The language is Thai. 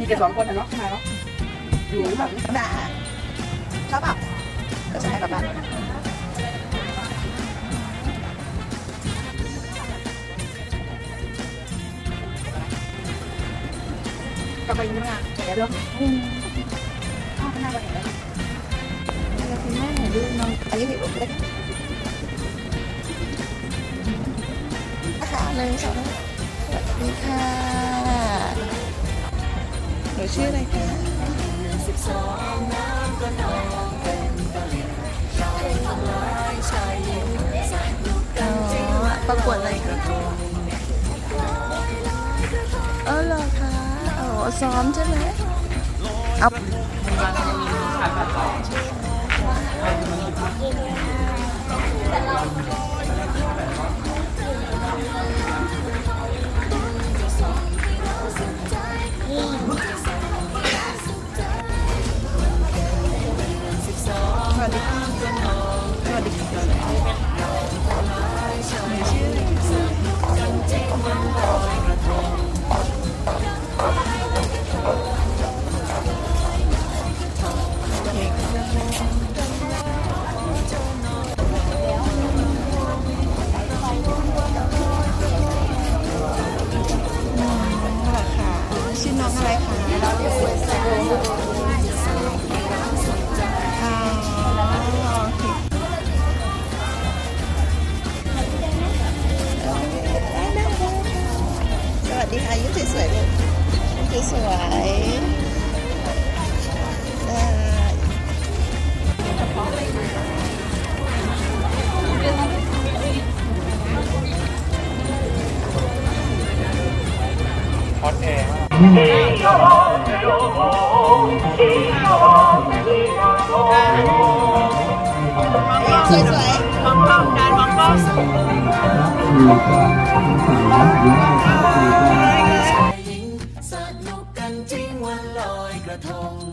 มีแต่สองคนนะเนาะมาเนาะอยู่แบบด่าชอบเปล่าก็จะให้กลับบ้านกลับไปยังไงเดี๋ยวเดี๋ยวข้าวข้างหน้าวันไหนแล้วคุณแม่ไหนดูน้องอันนี้มีลูกเล็กค่ะหนึ่งสองสวัสดีค่ะ หนูชื่ออะไรคะอ๋อประกวดอะไรคะเออเหรอคะอ๋อซ้อมใช่ไหมเอา ชื่อน้องอะไรคะค่ะโอเคสวัสดีค่ะยิ้มสวยๆเลยยิ้ม สวยๆได้ฮอตแอร์สวยๆ มองกล้องการมองกล้องส